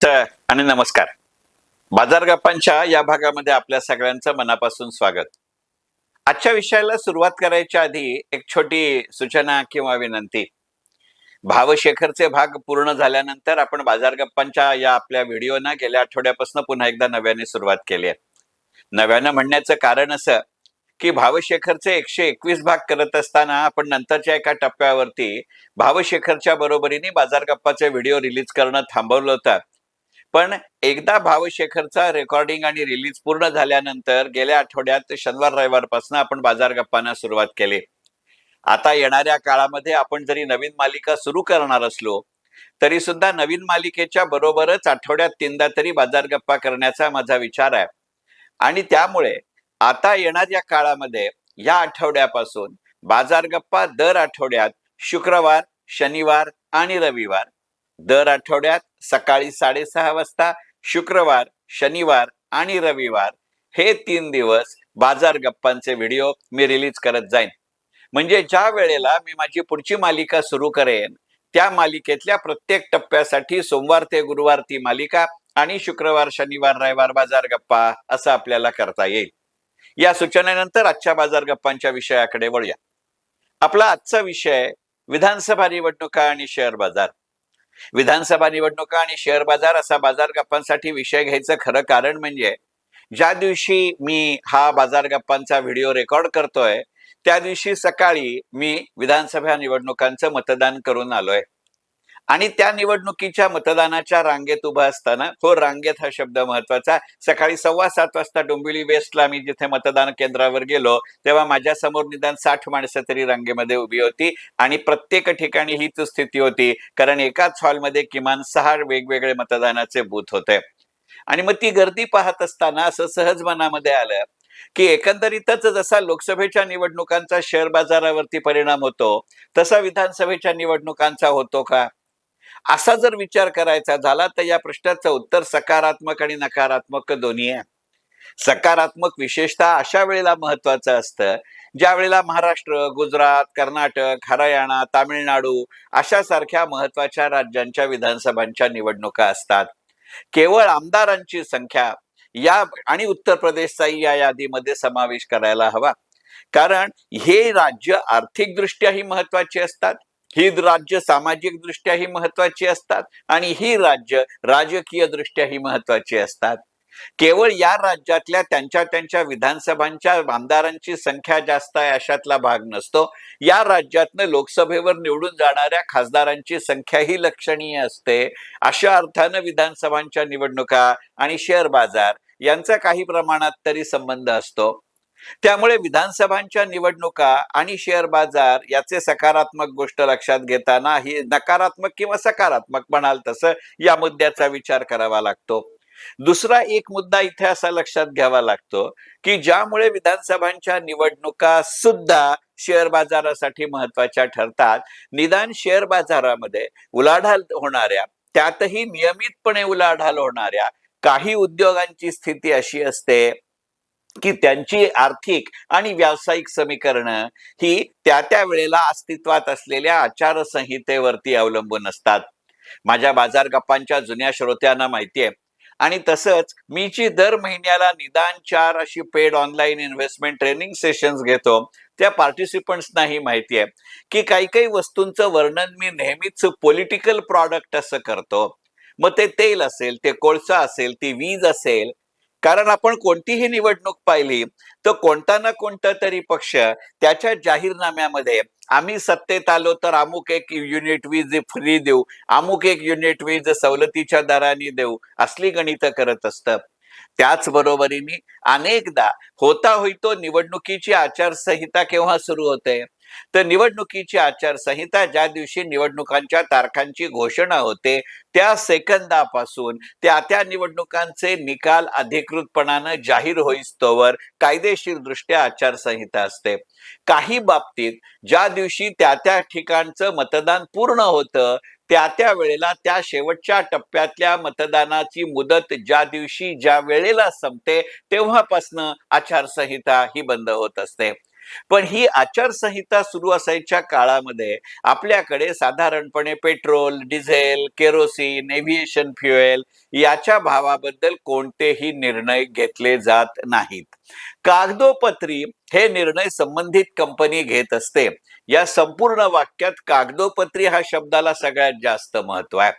तर आणि नमस्कार. बाजार गप्पांच्या या भागामध्ये आपल्या सगळ्यांचं मनापासून स्वागत. आजच्या विषयाला सुरुवात करायच्या आधी एक छोटी सूचना किंवा विनंती. भावशेखरचे भाग पूर्ण झाल्यानंतर आपण बाजार गप्पांच्या या आपल्या व्हिडिओना गेल्या आठवड्यापासून पुन्हा एकदा नव्याने सुरुवात केली आहे. नव्यानं म्हणण्याचं कारण असं की भावशेखरचे एकशे एकवीस भाग करत असताना आपण नंतरच्या एका टप्प्यावरती भावशेखरच्या बरोबरीने बाजार गप्पाचे व्हिडिओ रिलीज करणं थांबवलं होतं. पण एकदा भावशेखरचा रेकॉर्डिंग आणि रिलीज पूर्ण झाल्यानंतर गेल्या आठवड्यात शनिवार रविवारपासून आपण बाजार गप्पांना सुरुवात केली. आता येणाऱ्या काळामध्ये आपण जरी नवीन मालिका सुरू करणार असलो तरी सुद्धा नवीन मालिकेच्या बरोबरच आठवड्यात तीनदा तरी बाजार गप्पा करण्याचा माझा विचार आहे. आणि त्यामुळे आता येणाऱ्या काळामध्ये या आठवड्यापासून बाजार गप्पा दर आठवड्यात शुक्रवार शनिवार आणि रविवार. दर आठवड्यात सकाळी साडेसहा वाजता शुक्रवार शनिवार आणि रविवार. हे तीन दिवस बाजार गप्पांचे व्हिडिओ मी रिलीज करत जाईन. म्हणजे ज्या वेळेला मी माझी पुढची मालिका सुरू करेन त्या मालिकेतल्या प्रत्येक टप्प्यासाठी सोमवार ते गुरुवार ती मालिका आणि शुक्रवार शनिवार रविवार बाजार गप्पा असं आपल्याला करता येईल. या सूचनेनंतर आजच्या बाजार गप्पांच्या विषयाकडे वळूया. आपला आजचा विषय विधानसभा निवडणुका आणि शेअर बाजार. विधानसभा निवडणुका आणि शेअर बाजार असा बाजार गप्पांसाठी विषय घ्यायचं खरं कारण म्हणजे ज्या दिवशी मी हा बाजार गप्पांचा व्हिडिओ रेकॉर्ड करतोय त्या दिवशी सकाळी मी विधानसभा निवडणुकांचं मतदान करून आलोय. आणि त्या निवडणुकीच्या मतदानाच्या रांगेत उभा असताना हो रांगेत हा शब्द महत्त्वाचा सकाळी सव्वा सात वाजता डोंबिवली वेस्टला मी जिथे मतदान केंद्रावर गेलो तेव्हा माझ्यासमोर निदान साठ माणसं तरी रांगेमध्ये उभी होती आणि प्रत्येक ठिकाणी हीच स्थिती होती कारण एकाच हॉलमध्ये किमान सहा वेगवेगळे मतदानाचे बूथ होते. आणि मग ती गर्दी पाहत असताना असं सहज मनामध्ये आलं की एकंदरीतच जसा लोकसभेच्या निवडणुकांचा शेअर बाजारावरती परिणाम होतो तसा विधानसभेच्या निवडणुकांचा होतो का? असा जर विचार करायचा झाला तर या प्रश्नाचं उत्तर सकारात्मक आणि नकारात्मक दोन्ही आहे. सकारात्मक विशेषतः अशा वेळेला महत्वाचं असतं ज्या वेळेला महाराष्ट्र गुजरात कर्नाटक हरियाणा तामिळनाडू अशा सारख्या महत्त्वाच्या राज्यांच्या विधानसभांच्या निवडणुका असतात. केवळ आमदारांची संख्या या आणि उत्तर प्रदेशचाही या यादीमध्ये समावेश करायला हवा. कारण हे राज्य आर्थिकदृष्ट्याही महत्वाची असतात ही राज्य सामाजिक दृष्ट्याही महत्वाची असतात आणि ही राज्य राजकीय दृष्ट्याही महत्वाची असतात. केवळ या राज्यातल्या त्यांच्या त्यांच्या विधानसभांच्या आमदारांची संख्या जास्त आहे अशातला भाग नसतो. या राज्यातनं लोकसभेवर निवडून जाणाऱ्या खासदारांची संख्याही लक्षणीय असते. अशा अर्थानं विधानसभांच्या निवडणुका आणि शेअर बाजार यांचा काही प्रमाणात तरी संबंध असतो. त्यामुळे विधानसभांच्या निवडणुका आणि शेअर बाजार याचे सकारात्मक गोष्ट लक्षात घेताना ही नकारात्मक किंवा सकारात्मक म्हणाल तसं या मुद्द्याचा विचार करावा लागतो. दुसरा एक मुद्दा इथे असा लक्षात घ्यावा लागतो की ज्यामुळे विधानसभांच्या निवडणुका सुद्धा शेअर बाजारासाठी महत्त्वाच्या ठरतात. निदान शेअर बाजारामध्ये उलाढाल होणाऱ्या त्यातही नियमितपणे उलाढाल होणाऱ्या काही उद्योगांची स्थिती अशी असते की त्यांची आर्थिक आणि व्यावसायिक समीकरणं ही त्या त्या वेळेला अस्तित्वात असलेल्या आचारसंहितेवरती अवलंबून असतात. माझ्या बाजार गप्पांच्या जुन्या श्रोत्यांना माहितीये. आणि तसंच मी जी दर महिन्याला निदान चार अशी paid online investment training sessions घेतो त्या पार्टिसिपंट्सनाही माहिती आहे की काही काही वस्तूंचं वर्णन मी नेहमीच पॉलिटिकल प्रॉडक्ट असं करतो. मग ते तेल असेल ते कोळसा असेल ती वीज असेल कारण आपण कोणतीही निवडणूक पाहिली तर कोणता ना कोणता तरी पक्ष त्याच्या जाहीरनाम्यामध्ये आम्ही सत्तेत आलो तर अमुक एक युनिट वीज फ्री देऊ अमुक एक युनिट वीज सवलतीच्या दराने देऊ असली गणित करत असतं. त्याचबरोबरीने अनेकदा होता होईतो निवडणुकीची आचारसंहिता केव्हा सुरू होते? तर निवडणुकीची आचारसंहिता ज्या दिवशी निवडणुकांच्या तारखांची घोषणा होते त्या सेकंदापासून त्या त्या निवडणुकांचे निकाल अधिकृतपणानं जाहीर होईस्तोवर कायदेशीर दृष्ट्या आचारसंहिता असते. काही बाबतीत ज्या दिवशी त्या त्या ठिकाणचं मतदान पूर्ण होतं त्या त्या वेळेला त्या शेवटच्या टप्प्यातल्या मतदानाची मुदत ज्या दिवशी ज्या वेळेला संपते तेव्हापासनं आचारसंहिता ही बंद होत असते. पण ही आचारसंहिता सुरू असायच्या काळामध्ये आपल्याकडे साधारणपणे petrol diesel kerosene aviation fuel याच्या भावाबद्दल कोणतेही निर्णय घेतले जात नाहीत. कागदोपत्री हे निर्णय संबंधित कंपनी घेत असते. या संपूर्ण वाक्यात कागदोपत्री हा शब्दाला सगळ्यात जास्त महत्त्व आहे.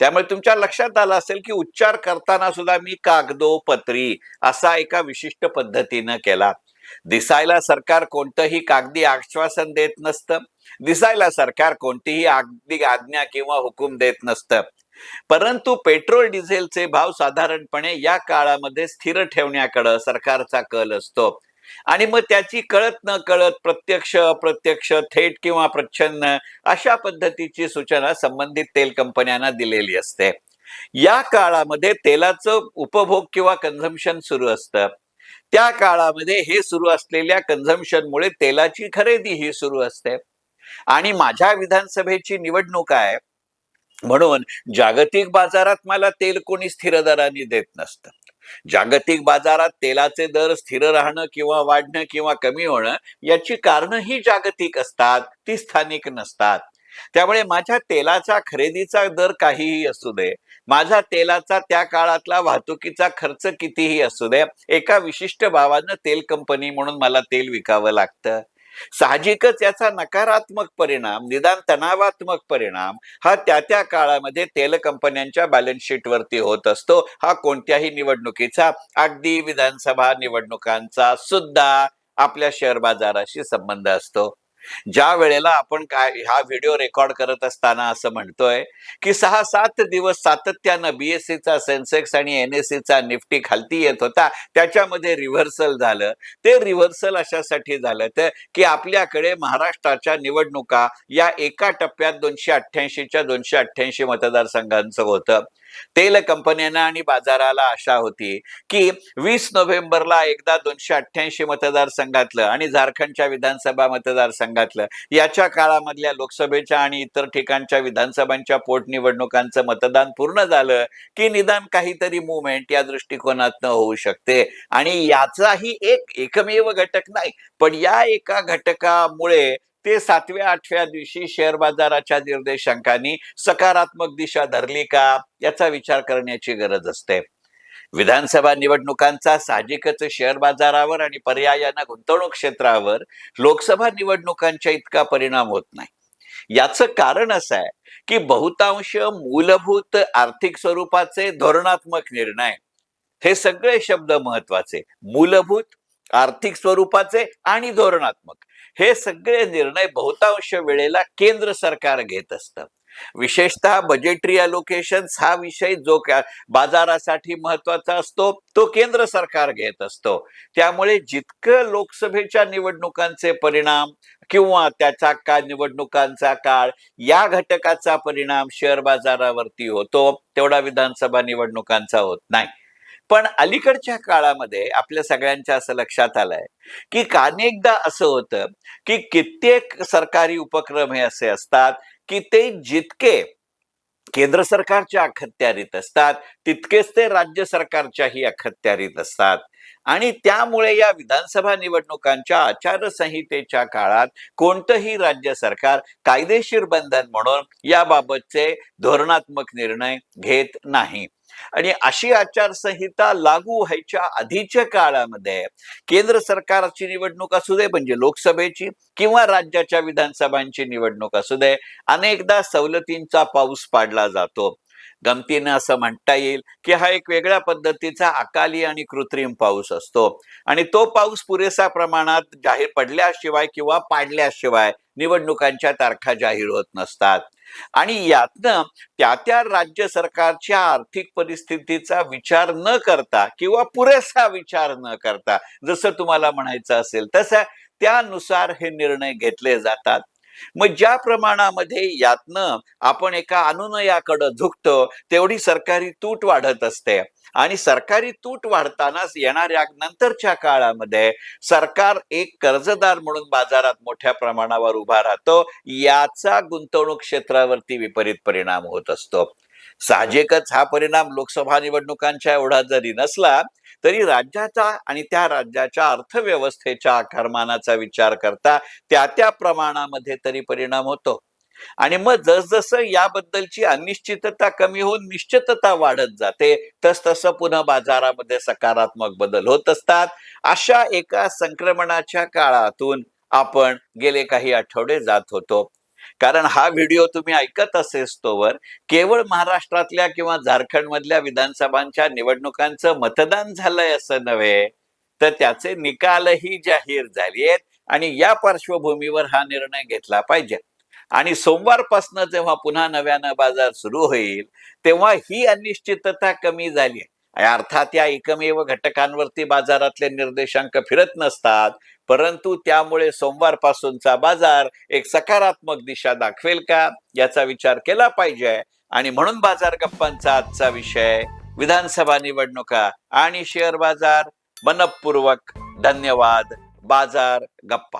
त्यामुळे तुमच्या लक्षात आलं असेल की उच्चार करताना सुद्धा मी कागदोपत्री असा एका विशिष्ट पद्धतीनं केला. दिसायला सरकार कोणतंही कागदी आश्वासन देत नसतं. दिसायला सरकार कोणतीही अगदी आज्ञा किंवा हुकूम देत नसतं. परंतु पेट्रोल डिझेलचे भाव साधारणपणे या काळामध्ये स्थिर ठेवण्याकडं सरकारचा कल असतो. आणि मग त्याची कळत न कळत प्रत्यक्ष अप्रत्यक्ष थेट किंवा प्रच्छन्न अशा पद्धतीची सूचना संबंधित तेल कंपन्यांना दिलेली असते. या काळामध्ये तेलाचं उपभोग किंवा कन्झम्पन सुरू असतं. त्या काळामध्ये हे सुरू असलेल्या कन्झम्पनमुळे तेलाची खरेदी ही सुरू असते. आणि माझ्या विधानसभेची निवडणूक आहे. म्हणून जागतिक बाजारात मला तेल कोणी स्थिर दराने देत नसतं. जागतिक बाजारात तेलाचे दर स्थिर राहणं किंवा वाढणं किंवा कमी होणं याची कारणं ही जागतिक असतात ती स्थानिक नसतात. त्यामुळे माझ्या तेलाचा खरेदीचा दर काहीही असू दे माझा तेलाचा त्या काळातला वाहतुकीचा खर्च कितीही असू दे एका विशिष्ट भावानं तेल कंपनी म्हणून मला तेल विकावं लागतं. साहजिकच याचा नकारात्मक परिणाम निदान तणावात्मक परिणाम हा त्या त्या काळामध्ये तेल कंपन्यांच्या बॅलन्स शीटवरती होत असतो. हा कोणत्याही निवडणुकीचा अगदी विधानसभा निवडणुकांचा सुद्धा आपल्या शेअर बाजाराशी संबंध असतो. ज्या वेळेला आपण काय हा व्हिडिओ रेकॉर्ड करत असताना असं म्हणतोय की सहा सात दिवस सातत्यानं बीएससीचा सेन्सेक्स आणि एनएससीचा निफ्टी खालती येत होता त्याच्यामध्ये रिव्हर्सल झालं. ते रिव्हर्सल अशासाठी झालं तर की आपल्याकडे महाराष्ट्राच्या निवडणुका या एका टप्प्यात दोनशे अठ्ठ्याऐंशीच्या दोनशे अठ्ठ्याऐंशी मतदारसंघांचं होतं. तेल कंपन्यांना आणि बाजाराला आशा होती की वीस नोव्हेंबरला एकदा दोनशे अठ्ठ्याऐंशी मतदारसंघातलं आणि झारखंडच्या विधानसभा मतदारसंघातलं याच्या काळामधल्या लोकसभेच्या आणि इतर ठिकाणच्या विधानसभांच्या पोटनिवडणुकांचं मतदान पूर्ण झालं की निदान काहीतरी मुवमेंट या दृष्टिकोनातनं होऊ शकते. आणि याचाही एक एकमेव घटक नाही पण या एका घटकामुळे ते सातव्या आठव्या दिवशी शेअर बाजाराच्या निर्देशांकांनी सकारात्मक दिशा धरली का याचा विचार करण्याची गरज असते. विधानसभा निवडणुकांचा साहजिकच शेअर बाजारावर आणि पर्यायानं गुंतवणूक क्षेत्रावर लोकसभा निवडणुकांच्या इतका परिणाम होत नाही. याचं कारण असं आहे की बहुतांश मूलभूत आर्थिक स्वरूपाचे धोरणात्मक निर्णय. हे सगळे शब्द महत्त्वाचे मूलभूत आर्थिक स्वरूपाचे आणि धोरणात्मक. हे सगळे निर्णय बहुतांश वेळेला केंद्र सरकार घेत असतं. विशेषतः बजेटरी अलोकेशन हा विषय जो बाजारासाठी महत्त्वाचा असतो तो केंद्र सरकार घेत असतो. त्यामुळे जितकं लोकसभेच्या निवडणुकांचे परिणाम किंवा त्याचा काळ निवडणुकांचा काळ या घटकाचा परिणाम शेअर बाजारावरती होतो तेवढा विधानसभा निवडणुकांचा होत नाही. पण अलीकडच्या काळामध्ये आपल्या सगळ्यांच्या असं लक्षात आलंय की कानेकदा असं होतं की कित्येक सरकारी उपक्रम हे असे असतात की ते जितके केंद्र सरकारच्या अखत्यारीत असतात तितकेच ते राज्य सरकारच्याही अखत्यारीत असतात. आणि त्यामुळे या विधानसभा निवडणुकांच्या आचारसंहितेच्या काळात कोणतंही राज्य सरकार कायदेशीर बंधन म्हणून याबाबतचे धोरणात्मक निर्णय घेत नाही. आणि अशी आचारसंहिता लागू व्हायच्या आधीच्या काळामध्ये केंद्र सरकारची निवडणूक असू दे म्हणजे लोकसभेची किंवा राज्याच्या विधानसभांची निवडणूक असू दे अनेकदा सवलतींचा पाऊस पाडला जातो. गमतीनं असं म्हणता येईल की हा एक वेगळ्या पद्धतीचा अकाली आणि कृत्रिम पाऊस असतो. आणि तो पाऊस पुरेसा प्रमाणात जाहीर पडल्याशिवाय किंवा पाडल्याशिवाय निवडणुकांच्या तारखा जाहीर होत नसतात. आणि यातनं त्या त्या राज्य सरकारच्या आर्थिक परिस्थितीचा विचार न करता किंवा पुरेसा विचार न करता जसं तुम्हाला म्हणायचं असेल तसं त्यानुसार हे निर्णय घेतले जातात. मग ज्या प्रमाणामध्ये यातनं आपण एका अनुनयाकडं झुकतो तेवढी सरकारी तूट वाढत असते. आणि सरकारी तूट वाढतानाच येणाऱ्या नंतरच्या काळामध्ये सरकार एक कर्जदार म्हणून बाजारात मोठ्या प्रमाणावर उभा राहतो याचा गुंतवणूक क्षेत्रावरती विपरीत परिणाम होत असतो. साहजिकच हा परिणाम लोकसभा निवडणुकांच्या एवढा जरी नसला तरी राज्याचा आणि त्या राज्याच्या अर्थव्यवस्थेच्या आकारमानाचा विचार करता त्या त्या प्रमाणामध्ये तरी परिणाम होतो. आणि मग जसजसं याबद्दलची अनिश्चितता कमी होऊन निश्चितता वाढत जाते तस तसं पुन्हा बाजारामध्ये सकारात्मक बदल होत असतात. अशा एका संक्रमणाच्या काळातून आपण गेले काही आठवडे जात होतो. कारण हा व्हिडिओ तुम्ही ऐकत असेस तोवर केवळ महाराष्ट्रातल्या किंवा झारखंड मधल्या विधानसभांच्या निवडणुकांचं मतदान झालंय असं नव्हे तर त्याचे निकालही जाहीर झाले आहेत आणि या पार्श्वभूमीवर हा निर्णय घेतला पाहिजे. आणि सोमवारपासनं जेव्हा पुन्हा नव्यानं बाजार सुरू होईल तेव्हा ही अनिश्चितता कमी झाली अर्थात या एकमेव घटकांवरती बाजारातले निर्देशांक फिरत नसतात परंतु त्यामुळे सोमवारपासूनचा बाजार एक सकारात्मक दिशा दाखवेल का याचा विचार केला पाहिजे. आणि म्हणून बाजार गप्पांचा आजचा विषय विधानसभा निवडणुका आणि शेअर बाजार मनपूर्वक धन्यवाद. बाजार गप्पा.